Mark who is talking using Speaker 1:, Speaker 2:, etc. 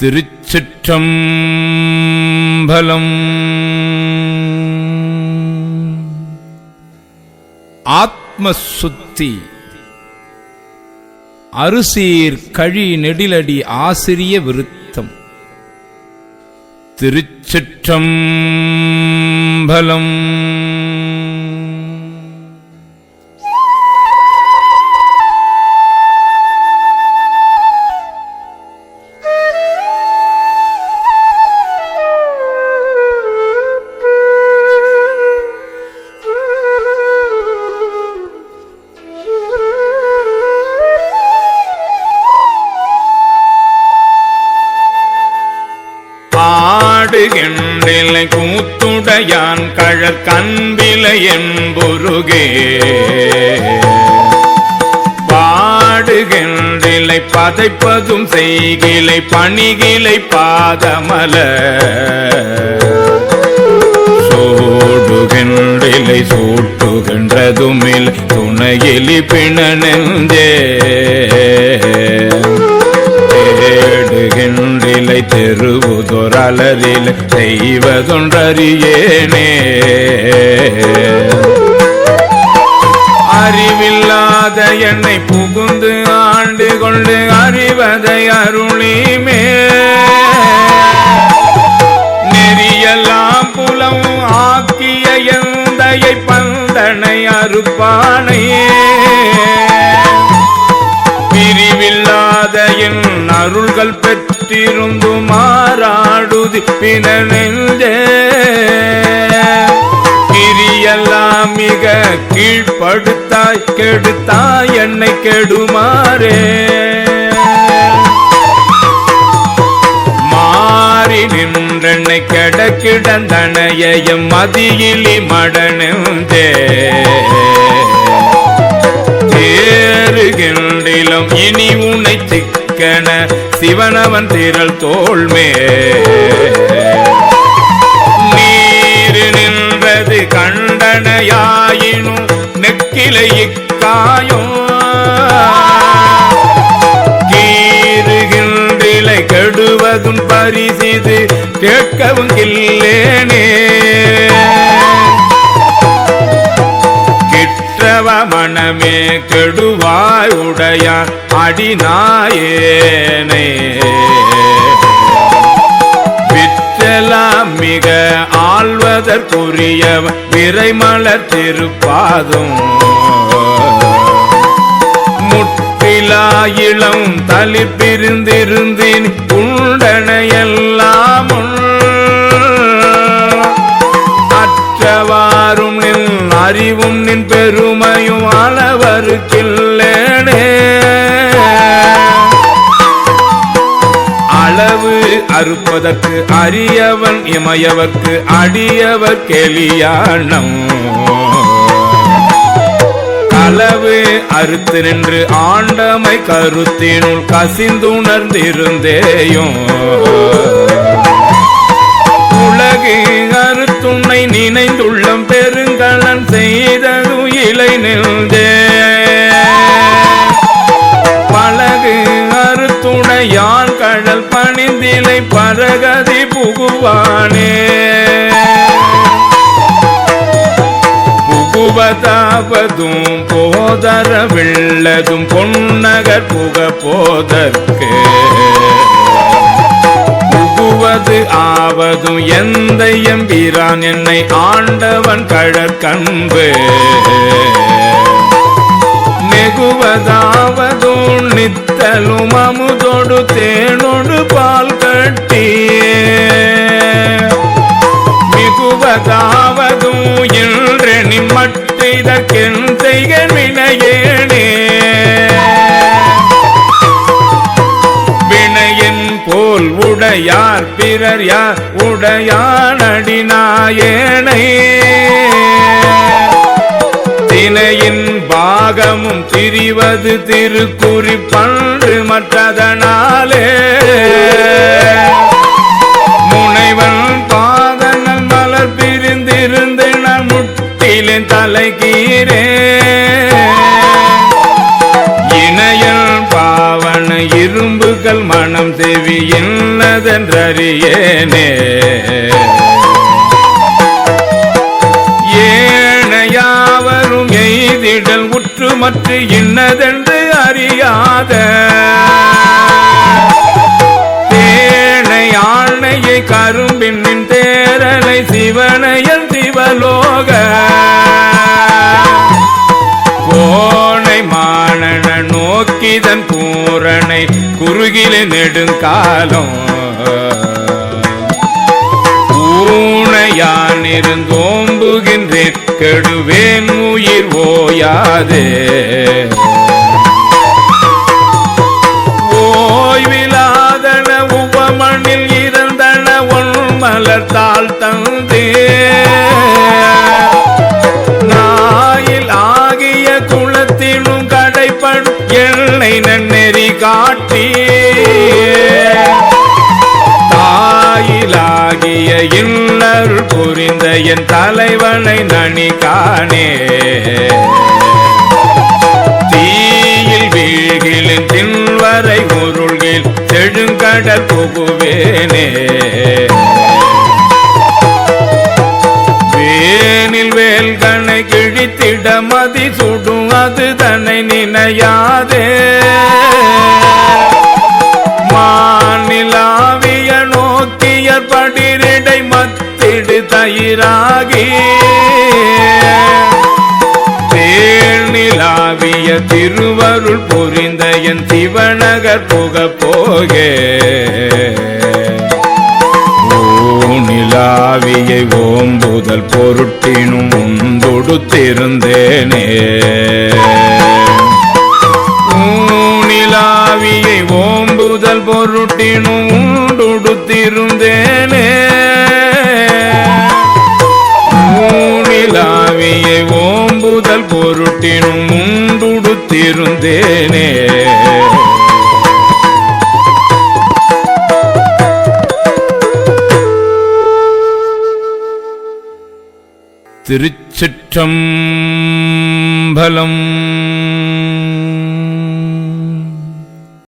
Speaker 1: திருச்சிற்றம்பலம். ஆத்மசுத்தி. அருசீர் கழி நெடிலடி ஆசிரிய விருத்தம். திருச்சிற்றம்பலம். ஆடுகின்றிலை கூத்துடையான் கழற் கண்பிலை என்புருகே. பாடுகின்றிலை பதைப்பதும் செய்கிலை பணிகிலை பாதமல. சோடுகின்றிலை சூட்டுகின்றதுமில் துணையிலி பிணனெஞ்சே தெருவுதொரலரில் செய்வதொன்றறியேனே. அறிவில்லாத என்னை புகுந்து ஆண்டு கொண்டு அறிவதை அருளிமே. நெறியெல்லாம் புலம் ஆக்கிய எந்தையை பந்தனை அறுப்பானையே. பிரிவில்லாத என் அருள்கள் பெற்றிருந்து மாறாடுதி பினெஞ்சே கிரியெல்லாம் மிக கீழ்படுத்தாய் கெடுத்தாய் என்னை கெடுமாறே. மாறி நின்றென்னை கெட கிடந்தனையம் மதியிலி மடனும் சிவனவன் திரள் தோல்மே நீர் நின்றது கண்டனையாயினும் நெக்கிலை இக்காயும். கீறுகின்றிலை கெடுவதும் பரிசிது கேட்கவும் இல்லேனே. கிற்றவ மனமே கெடுவா கெடுவாய் உடையான் அடிநாயேனே. விற்றலாம் மிக ஆழ்வதற்குரிய விரைமலர் திருப்பாதும் முற்றிலா இளம் தளிர் பிரிந்திருந்தின் உண்டனையெல்லாம் அறுப்பதற்கு அரியவன் இமையவர்க்கு அடியவர் கெளியானம் அளவு அறுத்து நின்று ஆண்டமை கருத்தினுள் கசிந்துணர்ந்திருந்தேயும். உலகு அறுத்துண்ணை நினைந்துள்ளம் பெருங்கலன் செய்தது இலை நின்றே பழகு அறுத்துணையான் கடல் பணிந்திலை பரகதி புகுவானே. புகுவதாவதும் போதர வெள்ளதும் பொன்னகர் புக போதற்கு புகுவது ஆவதும் எந்த எம்பிரான் என்னை ஆண்டவன் கழற்கன்பு நெகுவதாவதும் நித்த நித்தலும் அமுதொடு தேனொடு பால் கட்டி மிகுவதாவதும் என்று நிம்மட்டிதற்கென் செய்க வினையேனே. வினையின் போல் உடையார் பிறர் யார்? உடையானடினாயேனை வினையின் பாகமும் திரிவது திருக்குறி பன்று மற்றதனாலே முனைவன் பாதங்கள் மலர் பிரிந்திருந்து நான் முட்டிலின் தலைகீரே இணையல் பாவன இரும்புகள் மனம் செவி என்னதென்றறியேனே எய்திடல் மற்ற இன்னதென்று அறியாத தேனை ஆணையை கரும்பின் தேரலை சிவனையன் சிவலோக கோணை மாணன நோக்கிதன் பூரணை குறுகில நெடுங்காலம். ஊனையான் இருந்தோம்புகின்றேன் கெடுவேன் உயிர் ஓயாதே. ஓய்விலாதன உவமண்ணில் இருந்தன ஒன் மலர் புரிந்த என் தலைவனை நனி காணே. தீயில் வீழ்கிலின் தின்வரை உருள்கில் செழுங்கடல் புகுவேனே. வேனில் வேல்கனை கிழித்திட மதி சுடும் அது தன்னை நினையாதே. மாநிலாவிய நோக்கிய படிரிடை தயிராகி தேனிலாவிய திருவருள் புரிந்த என் சிவனகர் புக போகே. நிலாவியை ஓம்புதல் பொருட்டினும் உண்டொடுத்திருந்தேனே. நிலாவியை ஓம்புதல் பொருட்டினும் உண்டுடுத்திருந்தேனே. உண்டுடுத்திருந்தேனே திருச்சிற்றம்பலம்